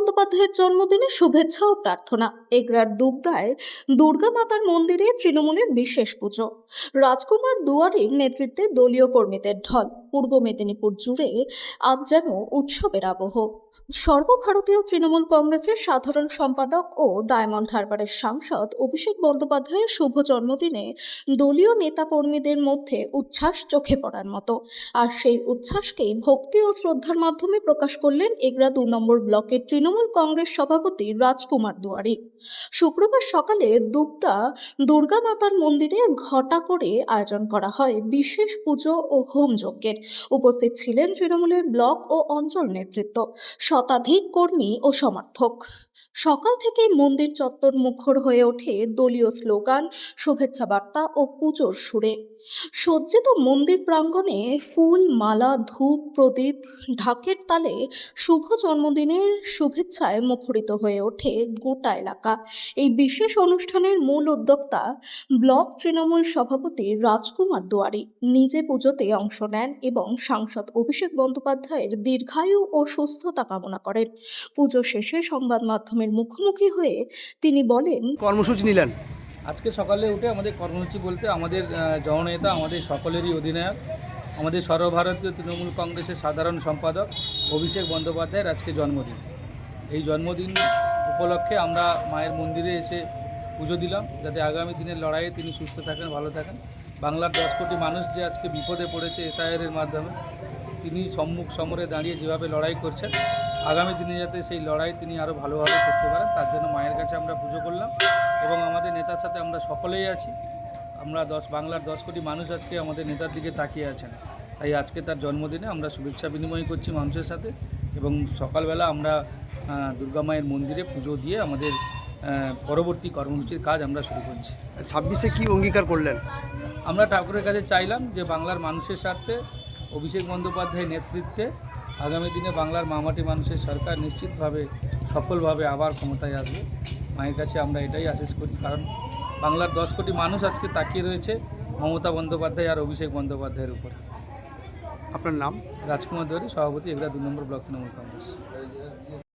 বন্দ্যোপাধ্যায়ের জন্মদিনে শুভেচ্ছা ও প্রার্থনা। এগরার দুবদায় দুর্গা মাতার মন্দিরে তৃণমূলের বিশেষ পুজো। রাজকুমার দুয়ারির নেতৃত্বে দলীয় কর্মীদের ঢল। পূর্ব মেদিনীপুর জুড়ে আজ যেন উৎসবের আবহ। সর্বভারতীয় তৃণমূল কংগ্রেসের সাধারণ সম্পাদক ও ডায়মন্ড হারবারের সাংসদ অভিষেক বন্দ্যোপাধ্যায়ের শুভ জন্মদিনে দলীয় নেতাকর্মীদের মধ্যে উচ্ছ্বাস চোখে পড়ার মতো। আর সেই উচ্ছ্বাসকেই ভক্তি ও শ্রদ্ধার মাধ্যমে প্রকাশ করলেন এগরা দু নম্বর ব্লকের তৃণমূল কংগ্রেস সভাপতি রাজকুমার দুয়ারি। শুক্রবার সকালে দুপদা দুর্গা মাতার মন্দিরে ঘটা করে আয়োজন করা হয় বিশেষ পুজো ও হোম যজ্ঞের। উপস্থিত ছিলেন তৃণমূলের ব্লক ও অঞ্চল নেতৃত্ব শতাধিক কর্মী ও সমর্থক। সকাল থেকেই মন্দির চত্বর মুখর হয়ে ওঠে দলীয় স্লোগান, শুভেচ্ছা বার্তা ও পুজোর সুরে। সজ্জিত মন্দির প্রাঙ্গণে ফুল, মালা, ধূপ, প্রদীপ ঢাকের তালে শুভ জন্মদিনের শুভেচ্ছায় মুখরিত হয়ে ওঠে গোটা এলাকা। এই বিশেষ অনুষ্ঠানের মূল উদ্যোক্তা ব্লক তৃণমূল সভাপতি রাজকুমার দুয়ারি। নিজে পুজোতে অংশ নেন এবং সাংসদ অভিষেক বন্দ্যোপাধ্যায়ের দীর্ঘায়ু ও সুস্থতা কামনা করেন। পুজো শেষে সংবাদ মাধ্যমের মুখোমুখি হয়ে তিনি বলেন কর্মসূচি নিলেন। আজকে সকালে উঠে আমাদের কর্মসূচি বলতে আমাদের জননেতা আমাদের সকলেরই অধিনায়ক আমাদের সর্বভারতীয় তৃণমূল কংগ্রেসের সাধারণ সম্পাদক অভিষেক বন্দ্যোপাধ্যায়ের আজকে জন্মদিন। এই জন্মদিন উপলক্ষে আমরা মায়ের মন্দিরে এসে পুজো দিলাম যাতে আগামী দিনের লড়াইয়ে তিনি সুস্থ থাকেন ভালো থাকেন। বাংলার দশ কোটি মানুষ যে আজকে বিপদে পড়েছে এসআইআরের মাধ্যমে তিনি সম্মুখ সমরে দাঁড়িয়ে যেভাবে লড়াই করছেন আগামী দিনে যাতে সেই লড়াই তিনি আরও ভালোভাবে করতে পারেন তার জন্য মায়ের কাছে আমরা পুজো করলাম এবং আমাদের নেতার সাথে আমরা সকলেই আছি। আমরা দশ বাংলার দশ কোটি মানুষ আজকে আমাদের নেতার দিকে তাকিয়ে আছেন। তাই আজকে তার জন্মদিনে আমরা শুভেচ্ছা বিনিময় করছি মানুষের সাথে এবং সকালবেলা আমরা দুর্গা মায়ের মন্দিরে পুজো দিয়ে আমাদের পরবর্তী কর্মসূচির কাজ আমরা শুরু করছি। ছাব্বিশে কি অঙ্গীকার করলেন? আমরা ঠাকুরের কাছে চাইলাম যে বাংলার মানুষের স্বার্থে অভিষেক বন্দ্যোপাধ্যায়ের নেতৃত্বে আগামী দিনে বাংলার মামাটি মানুষের সরকার নিশ্চিতভাবে সফলভাবে আবার ক্ষমতায় আসবে। মায়ের কাছে আমরা এটাই আশিস করি। কারণ বাংলার দশ কোটি মানুষ আজকে তাকিয়ে রয়েছে মমতা বন্দ্যোপাধ্যায় আর অভিষেক বন্দ্যোপাধ্যায়ের উপর। আপনার নাম? রাজকুমার দুয়ারি সভাপতি এগুলা দু নম্বর ব্লক তৃণমূল কংগ্রেস।